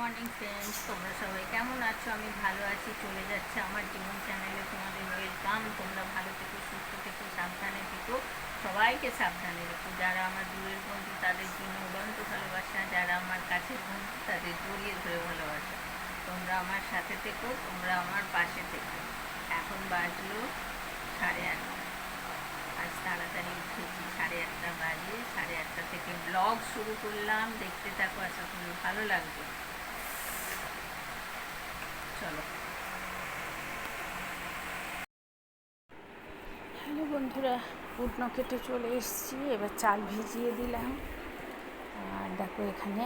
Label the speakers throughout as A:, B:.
A: Morning friends তোমরা সবাই কেমন আছো? আমি ভালো আছি। চলে যাচ্ছে আমার জীবন চ্যানেলে তোমাদের ওয়েলকাম তোমরা ভালো থেকো, সুস্থ থেকো, সাবধানে থেকো। সবাইকে সাবধানে রেখো। যারা আমার দূরের বন্ধু, তাদের জন্য উড়ন্ত ভালোবাসা। যারা আমার কাছের বন্ধু, তাদের জড়িয়ে ধরে ভালোবাসা। তোমরা আমার সাথে থেকো, তোমরা আমার পাশে থেকো। এখন বাজলো সাড়ে আটটা। আজ তাড়াতাড়ি উঠেছি। সাড়ে আটটা বাজে। সাড়ে আটটা থেকে ব্লগ শুরু করলাম। দেখতে থাকো, আশা করি ভালো লাগবে চলো হ্যালো বন্ধুরা, উটনো কেটে চলে এসেছি। এবার চাল ভিজিয়ে দিলাম। আর দেখো এখানে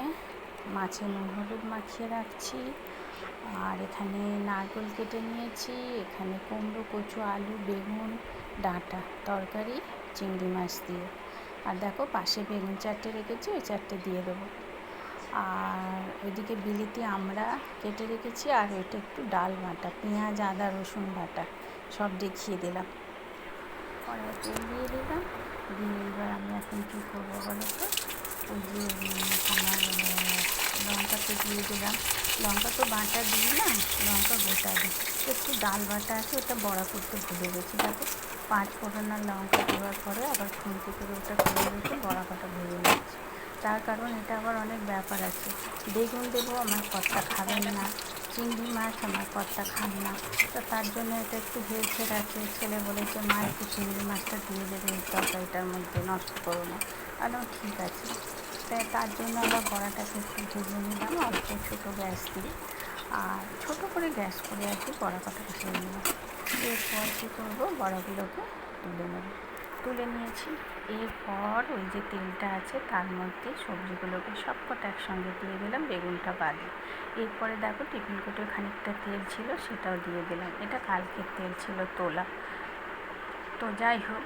A: মাছে নুন হলুদ মাখিয়ে রাখছি। আর এখানে নারকেল কেটে নিয়েছি। এখানে কুমড়ো, কচু, আলু, বেগুন, ডাঁটা, তরকারি, চিংড়ি মাছ দিয়ে। আর দেখো পাশে বেগুন চারটে রেখেছি, ওই চারটে দিয়ে দেবো। আর ওইদিকে বিলিতি আমরা কেটে রেখেছি, আর ওইটা একটু ডাল বাটা, পেঁয়াজ, আদা, রসুন বাটা, সব দেখিয়ে দিলাম। কড়াই তেল দিয়ে দিলাম। দিয়ে এবার আমি এখন কী করব বলো তো? ওই যে তোমার লঙ্কা তো দিয়ে দিলাম। লঙ্কা তো বাটা না, লঙ্কা গোটা দিই। একটু ডাল বাটা আছে, ওটা বড়া করতে ভুলে গেছি। দেখো, পাঁচ ফোড়নার লঙ্কা দেওয়ার পরে আবার খুন্তি করে ওটা করে রেখে বড়া কাটা ভেজে নিচ্ছি। তার কারণ এটা আবার অনেক ব্যাপার আছে। বেগুন দেবো, আমার কর্তা খাবেন না। চিংড়ি মাছ আমার কর্তা খান না। তো তার জন্য এটা একটু হেলথের আছে ছেলে বলেছে, মা, একটু চিংড়ি মাছটা দিয়ে দেবে, এই তরকারিটার মধ্যে নষ্ট করো না। আরও ঠিক আছে। তাই তার জন্য আমরা বড়াটাকে একটু ভেজে নিলাম, অল্প ছোটো গ্যাস দিয়ে। আর ছোটো করে গ্যাস করে আর কি বড়া কটাটা খেয়ে নিলাম। এরপর কী করব? বড়াগুলোকে তুলে নেব। তুলে নিয়েছি। এরপর ওই যে তেলটা আছে, তার মধ্যে সবজিগুলোকে সব কটা একসঙ্গে দিয়ে দিলাম, বেগুনটা বাদে। এরপরে দেখো টিফিন কোটের খানিকটা তেল ছিল, সেটাও দিয়ে দিলাম। এটা কালকের তেল ছিল তোলা। তো যাই হোক,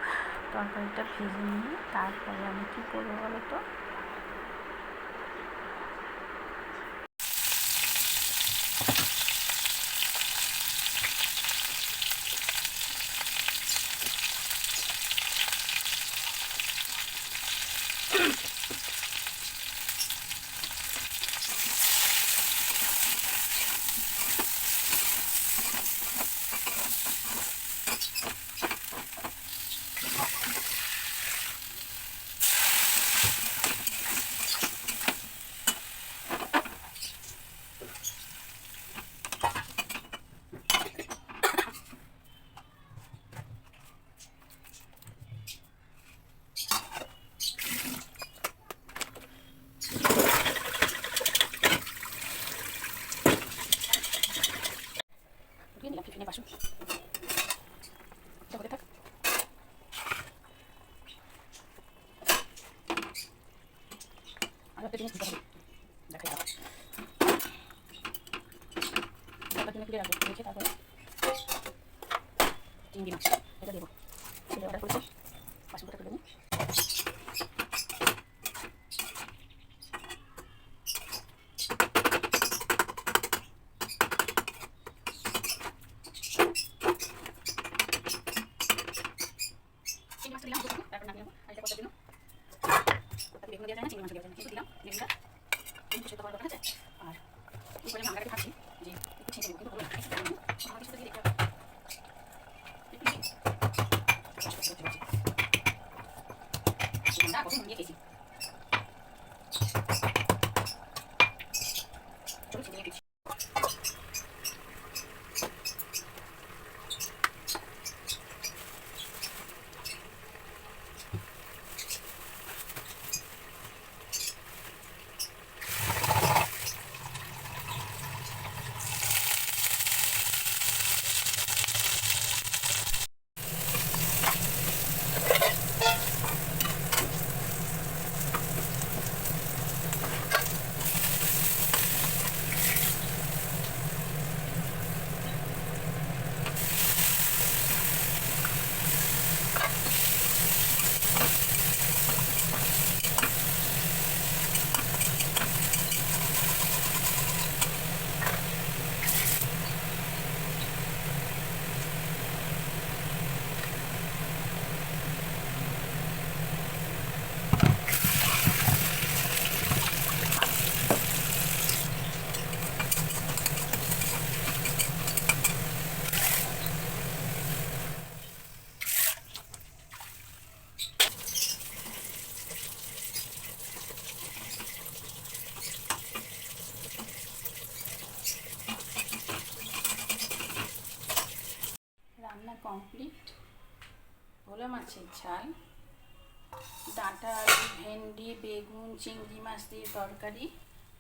A: তরকারিটা ভেজে নিয়ে তারপরে আমি কী করব বলো তো ধুয়ে নিলাম টিফিনে বাসন এটা হতে থাক আর একটা জিনিস দিতে হবে দেখাই দাও জলটা তুমি তুলে রাখব রেখে তারপরে চিংড়ি মাছ এটা দেবো ছেলে অর্ডার করেছে বাসনটা তুলে নিই চিংড়ি মাছটা দিলাম দুটো, তারপর নামিয়ে নেব আর এটা কত দিলাম ওটাতে বেগুন দেওয়া আর উপরে ভাঙাটাকে ভাবছি যে একটু ছেঁচে কিন্তু হলো না। জানি কিছু দিয়ে দেখতে হবে একটু দিই। কষ্ট করে করছি। কমপ্লিট ভোলা মাছের ঝাল। ডাঁটা আলু ভেন্ডি, বেগুন, চিংড়ি মাছ দিয়ে তরকারি।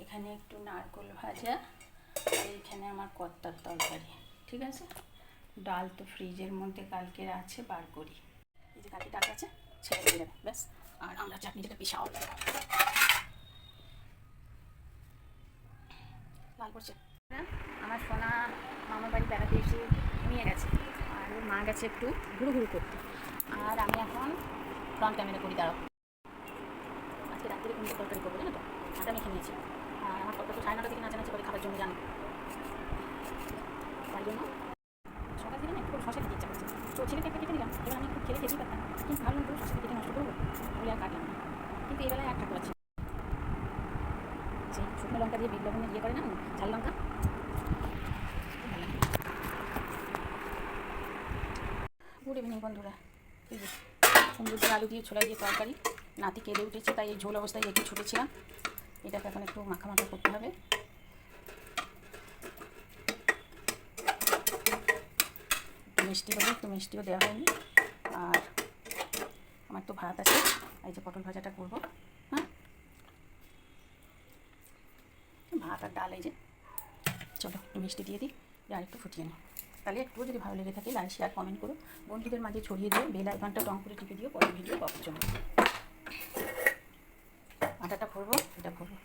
A: এখানে একটু নারকোল ভাজা আর এখানে আমার কর্তার তরকারি। ঠিক আছে? ডাল তো ফ্রিজের মধ্যে কালকের আছে, বার করি। এই যে কালকে ডাল আছে, ছেড়ে দিয়ে ব্যাস। আর আমরা চাটনিটা পিসাও লাল করছে আমার সোনা মামার বাড়ি বেড়াতে এসে নিয়ে গেছে। ওর মা গেছে একটু ঘুরু ঘুরু করতে। আর আমি এখন ফ্রন্ট ক্যামেরা করি, দাঁড়াও। আজকে রাত্রে কোনো তরকারি করব, জানো তো? আটা মেখে নিয়েছি। আর আমার কত তো সাড়ে নটা থেকে নাচানাচি করে খাবার জন্য জানো। তাই জন্য সকাল থেকে না একটু শশা খেতে ইচ্ছা করছে। তো ছেলেকে একটা কেটে দিলাম এবার আমি একটু খেলে খেতেই পারতাম। কিন্তু ভাবলাম পুরো শশা কেটে নষ্ট করব, বলে আর কাটলাম কিন্তু এবেলায় আর ঠাকুর আছে। সেই শুকনো লঙ্কা দিয়ে বিট লবণে ইয়ে করে না ঝাল লঙ্কা খুব ভালো লাগে গুড ইভিনিং বন্ধুরা। এই যে সমুদ্রের আলু দিয়ে ছোলা দিয়ে তরকারি, নাতি কেঁদে উঠেছে, তাই এই ঝোল অবস্থায় একটু ছুটেছিলাম। এটাকে এখন একটু মাখা মাখা করতে হবে। মিষ্টি হবে একটু মিষ্টিও দেওয়া হয়নি। আর আমার তো ভাত আছে, এই যে পটল ভাজাটা করব হ্যাঁ? ভাত আর ডাল, এই যে। চলো, একটু মিষ্টি দিয়ে দিই, আর একটু ফুটিয়ে নিই। তাহলে একটু যদি ভালো লেগে থাকে লাইক শেয়ার কমেন্ট করো। বন্ধুদের মাঝে ছড়িয়ে দিও বেল আইকনটা টং করে টিপে দিও, পরের ভিডিও পাওয়ার জন্য। আটাটা ভরবো, এটা ভরবো।